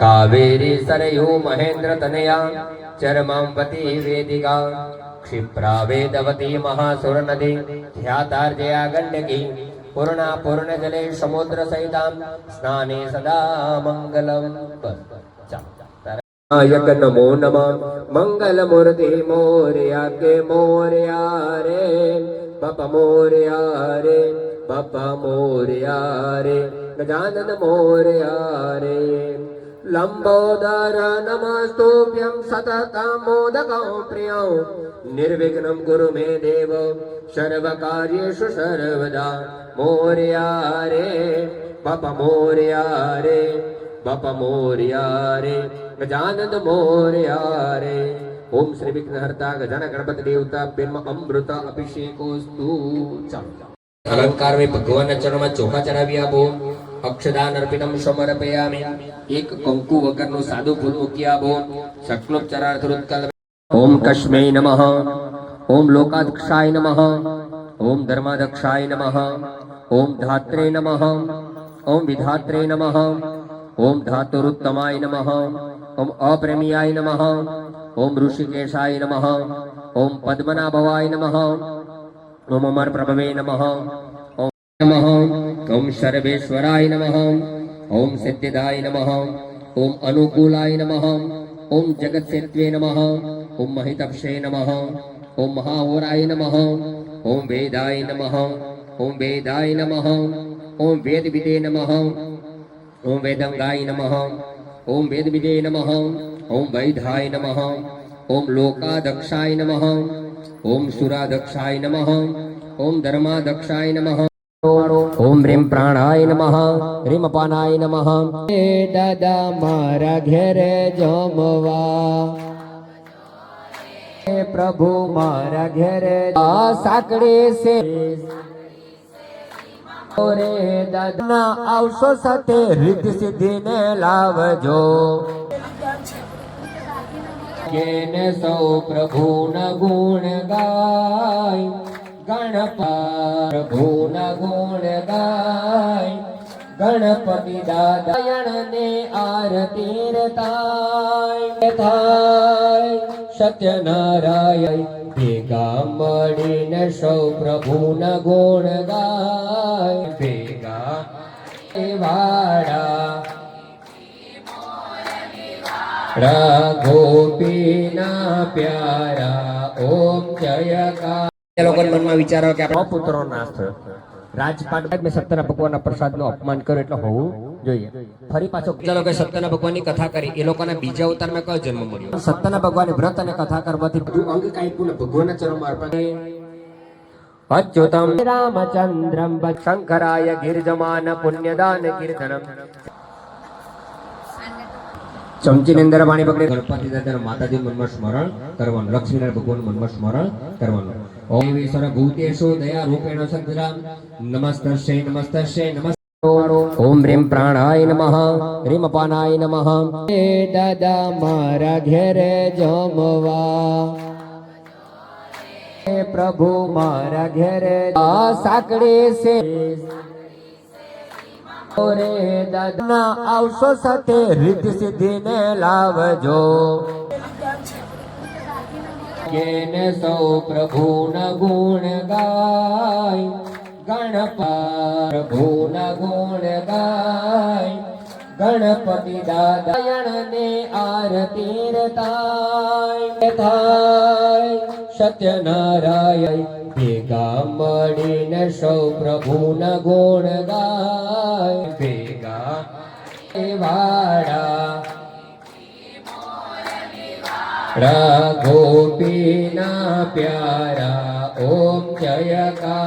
कावेरी सरयू महेन्द्रतनया चरमाम्बती वेदिका क्षिप्रा वेदवती महासुरनदी ध्यातार्जया गण्डकी पूर्णा पूर्णजले समुद्रसहितां स्नाने सदा मङ्गलम् नायक नमो नमः मङ्गलमूर्ति मोर्या के मोर्या रे पप मोर्या रे पप मोर्या रे गजानन मोर्या रे લંબોદર નમસ્તુભ્યં સતતમોદકં પ્રિયં નિર્વિઘ્नं કુરુ મે દેવ સર્વકાર્યેષુ સર્વદા મોર્યા રે બપ મોર્યા રે બપ મોર્યા રે ગજાનંદ મોર્યા રે ઓમ શ્રી વિઘ્નહર્તા ગજાન ગણપતિ દેવતા બેન્મ અમૃત અભિષેકોસ્તુ ચાલો અલંકાર મે ભગવાનના ચરણમાં ચોખા ચડાવી આપો અક્ષદાન અર્પિતમ સમર્પયામિ એક કંકુ વગરનું સાદું ફૂલ મૂકી આપો શક્લોપચારાર્થ ઉત્કલ ઓમ કશ્મૈ નમઃ ઓમ લોકાદક્ષાય નમઃ ઓમ ધર્માદક્ષાય નમઃ ઓમ ધાત્રે નમઃ ઓમ વિધાત્રે નમઃ ઓમ ધાતુરુત્તમાય નમઃ ઓમ અપ્રેમિયાય નમઃ ઓમ ઋષિકેશાય નમઃ ઓમ પદ્મનાભવાય નમઃ ઓમ અમર પ્રભવે નમઃ ઓમ નમઃ ઓમ સર્વેશ્વરાય નમઃ ઓમ સિદ્ધિદાય નમઃ ઓમ અનુકૂલાય નમઃ ઓમ જગત્સેત્વે નમઃ ઓમ મહિતપ્સે નમઃ ઓમ મહાહોરાય નમઃ ઓમ વેદાય નમઃ ઓમ વેદાય નમઃ ઓમ વેદવિદે નમઃ ઓમ વેદંગાય નમઃ ઓમ વેદવિદે નમઃ ઓમ વૈધાય નમઃ ઓમ લોકાદક્ષાય નમઃ ઓમ સુરાધક્ષાય નમઃ ઓમ ધર્માધક્ષાય નમઃ ઓમ રીમ પ્રાણાય નમઃ રીમ પાનાય નમઃ દાદા મારા ઘેરે જમવા પ્રભુ મારા ઘેરે સાકડી સે રે દાદા આવશો સાથે રીતિ સિદ્ધિને લાવજો કેને સૌ પ્રભુના ગુણ ગાય. ગણપા પ્રભુના ગુણ ગાય. ગણપતિ દાદાયણ ને આરતી રે તાય. થાય સત્યનારાયણ ભેગા મળીને સૌ પ્રભુના ગુણ ગાય. ભેગા વાળા ગોપીના પ્યારા, ઓમ જય કા એ લોકોના મનમાં વિચારો કે આપણો પુત્રો નાશ થયો રાજપાટ મેં સત્યના ભગવાનના પ્રસાદનું અપમાન કર્યું એટલે હોવું જોઈએ. ફરી પાછો જે લોકોએ સત્યના ભગવાનની કથા કરી, એ લોકોના બીજા અવતારમાં કયો જન્મ મળ્યો? સત્યના ભગવાનની વ્રત અને કથા કરવાથી બધું અંગ કાંઈ ભગવાનના ચરણમાં અર્પણ અચ્યુતમ રામચંદ્રમ શંકરાય ગિરજમાન પુણ્યદાન કીર્તનમ. ચમચીની અંદર પાણી પકડી. ગણપતિ દાદા માતાજી મનમાં સ્મરણ કરવાનું લક્ષ્મીનારાયણ ભગવાન મનમાં સ્મરણ કરવાનું. ઓમ ઈશ્વર ભૂતેશો દયા રૂપેણ સંતરામ. નમસ્તસ્ય નમસ્તસ્ય નમસ્તે ઓમ રીમ પ્રાણાય નમઃ. રીમ અપાનાય નમઃ. હે દાદા મારા ઘેરે જમવા. હે પ્રભુ મારા ઘેરે. સાકડી છે. ઓરે દાદા, આવશો સાથે, રીતિ સિદ્ધિને લાવજો. કેને સૌ પ્રભુના ગુણ ગાય, ગણપા પ્રભુના ગુણ ગાય, ગણપતિ દાદાયણ ને આરતી થાય. સત્યનારાયણ ભેગા મળીને સૌ પ્રભુના ગુણ ગાય. ભેગા એ વાડા. ગોપીના પ્યારા ઓમ જય કા